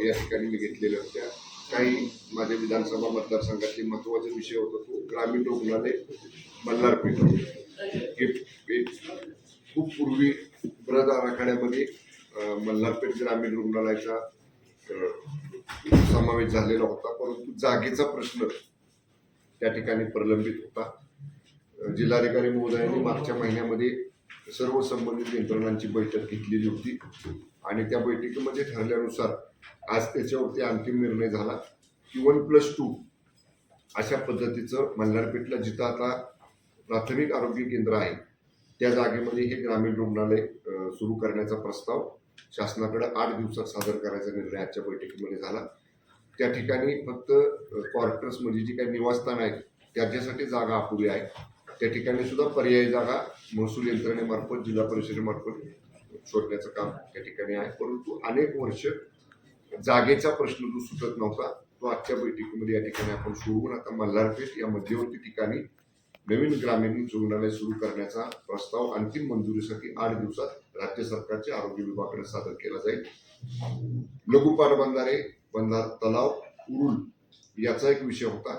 या ठिकाणी मी घेतलेल्या होत्या. काही माझ्या विधानसभा मतदारसंघातले महत्त्वाचा विषय होता तो ग्रामीण रुग्णालय मल्हारपेठ. हे खूप पूर्वी ब्रद आराखड्यामध्ये मल्हारपेठ ग्रामीण रुग्णालयाचा समावेश झालेला होता. परंतु जागेचा प्रश्न त्या ठिकाणी प्रलंबित होता. जिल्हाधिकारी महोदयांनी मागच्या महिन्यामध्ये सर्व संबंधित यंत्रणांची बैठक घेतलेली होती. आणि त्या बैठकीमध्ये ठरल्यानुसार आज त्याच्यावरती अंतिम निर्णय झाला की वन प्लस टू अशा पद्धतीचं मल्हारपेठला जिथं आता प्राथमिक आरोग्य केंद्र आहे त्या जागेमध्ये हे ग्रामीण रुग्णालय सुरू करण्याचा प्रस्ताव शासनाकडे आठ दिवसात सादर करायचा निर्णय आजच्या बैठकीमध्ये झाला. त्या ठिकाणी फक्त क्वार्टर्स म्हणजे जी काही निवासस्थान आहेत त्याच्यासाठी जागा अपुरी आहे. त्या ठिकाणी सुद्धा पर्यायी जागा महसूल यंत्रणेमार्फत जिल्हा परिषदेमार्फत शोधण्याचं काम त्या ठिकाणी आहे. परंतु अनेक वर्ष जागेचा प्रश्न जो सुटत नव्हता तो आजच्या बैठकीमध्ये या ठिकाणी आपण सोडवून आता मल्हारपेठ या मध्यवर्ती ठिकाणी नवीन ग्रामीण रुग्णालय सुरू करण्याचा प्रस्ताव अंतिम मंजुरीसाठी आठ दिवसात राज्य सरकारच्या आरोग्य विभागाकडे सादर केला जाईल. लघु पाटबंधारे बंधार तलाव उरुल याचा एक विषय होता.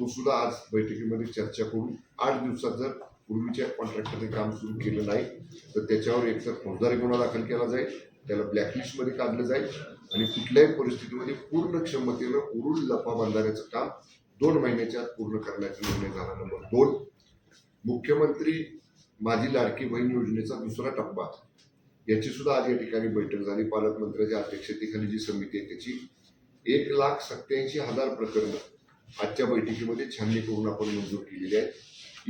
तो सुद्धा आज बैठकीमध्ये चर्चा करून आठ दिवसात जर पूर्वीच्या कॉन्ट्रॅक्टरने काम सुरू केलं नाही तर त्याच्यावर एकतर फौजदारी गुन्हा दाखल केला जाईल त्याला ब्लॅकलिस्टमध्ये काढलं जाईल आणि कुठल्याही परिस्थितीमध्ये पूर्ण क्षमतेनं उरुल लपा बांधण्याचं काम दोन महिन्याच्या आत पूर्ण करण्याचा निर्णय झाला. नंबर दोन मुख्यमंत्री माझी लाडकी बहीण योजनेचा दुसरा टप्पा. याची सुद्धा आज या ठिकाणी बैठक झाली. पालकमंत्र्याच्या अध्यक्षतेखाली जी समिती आहे त्याची एक लाख सत्याऐंशी हजार प्रकरणं आजच्या बैठकीमध्ये छाननी करून आपण मंजूर केलेली आहे.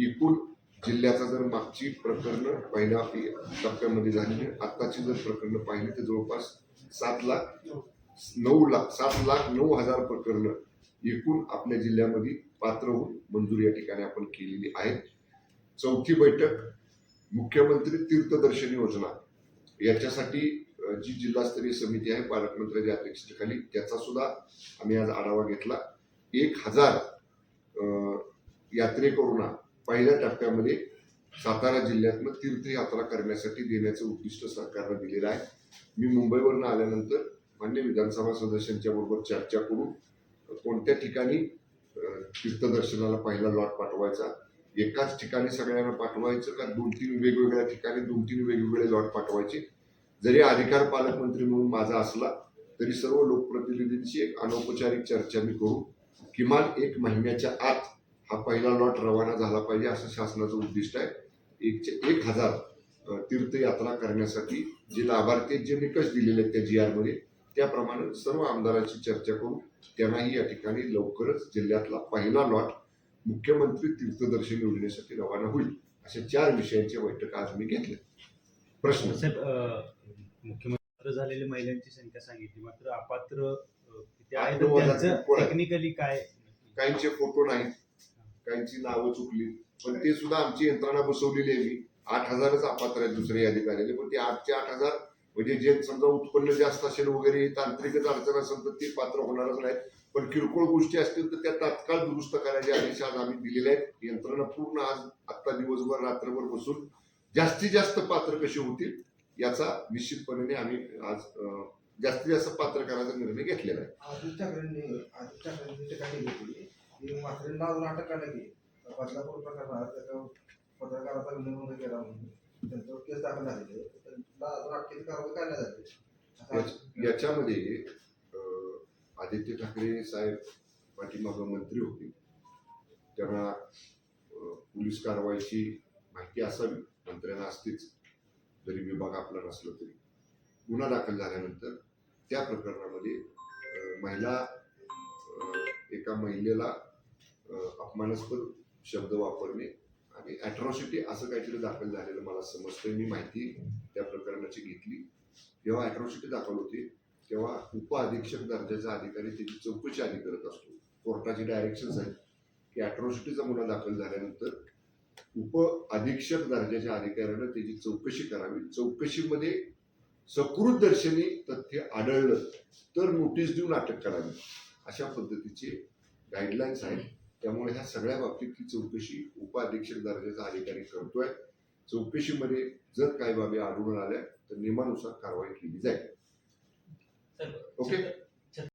एकूण जिल्ह्याचा जर मागची प्रकरणं पहिल्या टप्प्यामध्ये झाली आत्ताची जर प्रकरणं पाहिली तर जवळपास सात लाख नऊ लाख सात लाख नऊ हजार प्रकरणं एकूण आपल्या जिल्ह्यामध्ये पात्र होऊन मंजूर या ठिकाणी आपण केलेली आहे चौथी बैठक मुख्यमंत्री तीर्थदर्शन योजना. याच्यासाठी जी जिल्हास्तरीय समिती आहे पालकमंत्र्यांच्या अध्यक्षतेखाली त्याचा सुद्धा आम्ही आज आढावा घेतला. एक हजार यात्रेकरूंना पहिल्या टप्प्यामध्ये सातारा जिल्ह्यातनं तीर्थयात्रा करण्यासाठी देण्याचं उद्दिष्ट सरकारनं दिलेलं आहे. मी मुंबईवरनं आल्यानंतर मान्य विधानसभा सदस्यांच्या बरोबर चर्चा करून कोणत्या ठिकाणी तीर्थदर्शनाला पहिला लॉट पाठवायचा एकाच ठिकाणी सगळ्यांना पाठवायचं का दोन तीन वेगवेगळ्या ठिकाणी दोन तीन वेगवेगळे लॉट पाठवायचे? जरी अधिकार पालकमंत्री म्हणून माझा असला तरी सर्व लोकप्रतिनिधींची एक अनौपचारिक चर्चा मी करू. किमान एक महिन्याच्या आत हा पहिला लॉट रवाना झाला पाहिजे असं शासनाचं उद्दिष्ट आहे. एकचे एक हजार तीर्थयात्रा करण्यासाठी जे लाभार्थी जे निकष दिलेले आहेत त्या जी आरमध्ये त्याप्रमाणे सर्व आमदारांची चर्चा करून त्यांनाही या ठिकाणी लवकरच जिल्ह्यातला पहिला लॉट मुख्यमंत्री तीर्थदर्शन योजनेसाठी रवाना होईल अशा चार विषयांच्या बैठक आज मी घेतल्या प्रश्न. साहेब मुख्यमंत्री झालेल्या महिलांची संख्या सांगितली मात्र अपात्र टेक्निकली काय? काहींचे फोटो नाहीत काहींची नावं चुकली. पण ते सुद्धा आमची यंत्रणा बसवलेली आहे मी. आठ हजारच अपात्र आहेत दुसरे यादीत आलेले पण ते आठचे आठ हजार म्हणजे जे समजा उत्पन्न जास्त असेल वगैरे तांत्रिकच अडचण असेल तर ते पात्र होणारच नाहीत. पण किरकोळ गोष्टी असतील तर त्या तात्काळ दुरुस्त करायचे आदेश आज आम्ही दिलेले आहेत. यंत्रणा पूर्ण आज आत्ता दिवसभर रात्रभर बसून जास्तीत जास्त पात्र कशी होतील याचा निश्चितपणे आम्ही आज जास्तीत जास्त पात्र करायचा निर्णय घेतलेला आहे. आदित्य ठाकरेंनी आदित्य ठाकरेंनी ठिकाणी घेतली की म्हात्रेंना अजून अटक करण्यात येईल बदलापूर प्रकरणात त्याचा पत्रकाराचा विनोद केला म्हणून. त्यांच्यावर केस दाखल झालेली. आहे त्यांना अजून अटकेची कारवाई करण्यात आली. असं याच्यामध्ये आदित्य ठाकरे साहेब पाठीमागं मंत्री होते. त्यांना पोलीस कारवाईची माहिती असावी. मंत्र्यांना असतेच. जरी विभाग आपला नसला तरी. गुन्हा दाखल झाल्यानंतर त्या प्रकरणामध्ये महिला एका महिलेला अपमानास्पद शब्द वापरणे आणि अॅट्रॉसिटी असं काहीतरी दाखल झालेलं मला समजतंय. मी माहिती त्या प्रकरणाची घेतली. जेव्हा अॅट्रॉसिटी दाखल होती तेव्हा उप अधीक्षक दर्जाचा अधिकारी त्याची चौकशी आधी करत असतो. कोर्टाची डायरेक्शन्स आहेत की अॅट्रॉसिटीचा गुन्हा दाखल झाल्यानंतर उप अधीक्षक दर्जाच्या अधिकाऱ्यानं त्याची चौकशी करावी. चौकशीमध्ये सकृत दर्शनी तथ्य आढळलं तर नोटीस देऊन अटक करावी. अशा पद्धतीचे गाईडलाईन्स आहेत. त्यामुळे ह्या सगळ्या बाबतीतली चौकशी उप अधीक्षक दर्जाचा अधिकारी करतोय. चौकशीमध्ये जर काही बाबी आढळून आल्या तर नियमानुसार कारवाई केली जाईल. ओके?